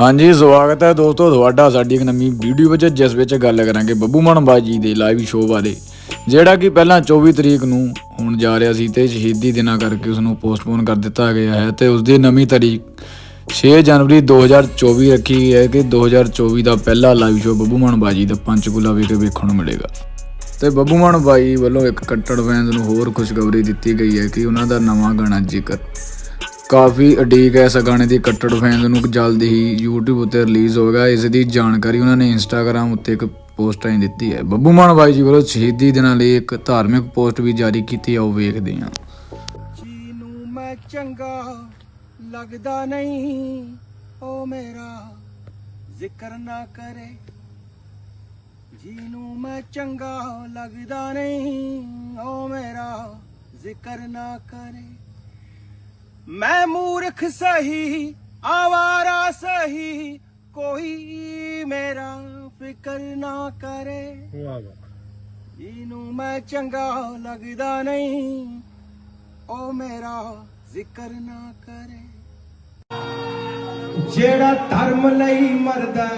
ਹਾਂਜੀ, ਸਵਾਗਤ ਹੈ ਦੋਸਤੋ ਤੁਹਾਡਾ ਸਾਡੀ ਇੱਕ ਨਵੀਂ ਵੀਡੀਓ ਵਿੱਚ, ਜਿਸ ਵਿੱਚ ਗੱਲ ਕਰਾਂਗੇ ਬੱਬੂ ਮਾਨ ਬਾਜੀ ਦੇ ਲਾਈਵ ਸ਼ੋਅ ਬਾਰੇ, ਜਿਹੜਾ ਕਿ ਪਹਿਲਾਂ 24 ਤਰੀਕ ਨੂੰ ਹੋਣ ਜਾ ਰਿਹਾ ਸੀ ਤੇ ਸ਼ਹੀਦੀ ਦਿਨਾਂ ਕਰਕੇ ਉਸ ਨੂੰ ਪੋਸਟਪੋਨ ਕਰ ਦਿੱਤਾ ਗਿਆ ਹੈ ਤੇ ਉਸ ਦੀ ਨਵੀਂ ਤਾਰੀਖ 6 ਜਨਵਰੀ 2024 ਰੱਖੀ ਗਈ ਹੈ ਕਿ 2024 ਦਾ ਪਹਿਲਾ ਲਾਈਵ ਸ਼ੋਅ ਬੱਬੂ ਮਾਨ ਬਾਜੀ ਦਾ ਪੰਚਕੂਲਾ ਵਿਖੇ ਵੇਖਣ ਨੂੰ ਮਿਲੇਗਾ। ਤੇ ਬੱਬੂ ਮਾਨ ਬਾਈ ਵੱਲੋਂ ਇੱਕ ਕੱਟੜ ਫੈਨਸ ਨੂੰ ਹੋਰ ਖੁਸ਼ਖਬਰੀ ਦਿੱਤੀ ਗਈ ਹੈ ਕਿ ਉਹਨਾਂ ਦਾ ਨਵਾਂ ਗਾਣਾ ਜ਼ਿਕਰ ਕਾਫੀ ਅਡੀਕ ਹੈ ਇਸ ਗਾਣੇ ਦੀ, ਕੱਟੜ ਫੈਨਸ ਨੂੰ ਜਲਦ ਹੀ YouTube ਉੱਤੇ ਰਿਲੀਜ਼ ਹੋਵੇਗਾ ਇਸ ਦੀ ਜਾਣਕਾਰੀ ਉਹਨਾਂ ਨੇ Instagram ਉੱਤੇ ਇੱਕ ਪੋਸਟ ਰਾਹੀਂ ਦਿੱਤੀ ਹੈ। ਬੱਬੂ ਮਾਨ ਬਾਈ ਜੀ ਵੱਲੋਂ ਸ਼ਹੀਦੀ ਦਿਨਾਂ ਲਈ ਇੱਕ ਧਾਰਮਿਕ ਪੋਸਟ ਵੀ ਜਾਰੀ ਕੀਤੀ ਆਓ ਵੇਖਦੇ ਹਾਂ। ਜੀ ਨੂੰ ਮੈਂ ਚੰਗਾ ਲੱਗਦਾ ਨਹੀਂ, ਉਹ ਮੇਰਾ ਜ਼ਿਕਰ ਨਾ ਕਰੇ। ਜੀ ਨੂੰ ਮੈਂ ਚੰਗਾ ਲੱਗਦਾ ਨਹੀਂ, ਉਹ ਮੇਰਾ ਜ਼ਿਕਰ ਨਾ ਕਰੇ। ਮੈਂ ਮੂਰਖ ਸਹੀ ਆਵਾਰਾ ਸਹੀ ਕੋਈ ਮੇਰਾ ਫਿਕਰ ਨਾ ਕਰੇ ਇਹਨੂੰ ਮੈਂ ਚੰਗਾ ਲੱਗਦਾ ਨਹੀਂ ਉਹ ਮੇਰਾ ਜ਼ਿਕਰ ਨਾ ਕਰੇ ਜਿਹੜਾ ਧਰਮ ਲਈ ਮਰਦਾ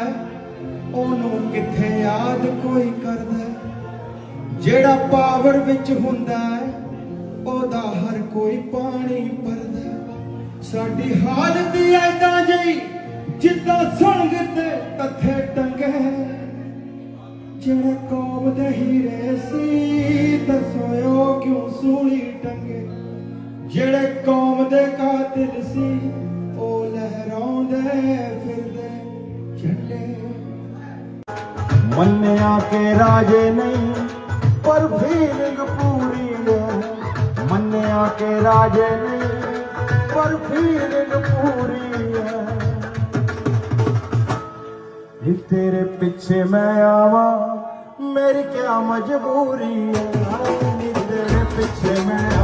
ਉਹਨੂੰ ਕਿੱਥੇ ਯਾਦ ਕੋਈ ਕਰਦਾ? ਜਿਹੜਾ ਪਾਵਰ ਵਿੱਚ ਹੁੰਦਾ ਉਹਦਾ ਹਰ ਕੋਈ ਪਾਣੀ ਭਰਦਾ ਹੈ। ਸਾਡੀ ਹਾਲਤ ਐਦਾਂ ਜਈ ਜਿੱਦਾਂ ਸੰਗ ਤੇ ਤੱਥੇ ਟੰਗੇ। ਜਿਹੜੇ ਕੌਮ ਦੇ ਹੀਰੇ ਸੀ, ਦੱਸੋ ਉਹ ਕਿਉਂ ਸੂਲੀ ਟੰਗੇ? ਜਿਹੜੇ ਕੌਮ ਦੇ ਕਾਤਿਲ ਸੀ ਉਹ ਲਹਿਰਾਉਂਦੇ ਫਿਰਦੇ ਝੰਡੇ। ਮੰਨਿਆ ਕੇ ਰਾਜੇ ਨਹੀਂ, ਪਰ ਫੀਲਿੰਗ ਪੂਰੀ ਹੈ ਮੰਨਿਆ ਕੇ ਰਾਜੇ ਨਹੀਂ ਪਰ ਫੀਲਿੰਗ ਪੂਰੀ ਹੈ। ਨੀ ਤੇਰੇ ਪਿੱਛੇ ਮੈਂ ਆਵਾਂ, ਮੇਰੀ ਕਿਆ ਮਜਬੂਰੀ ਹੈ। ਤੇਰੇ ਪਿੱਛੇ ਮੈਂ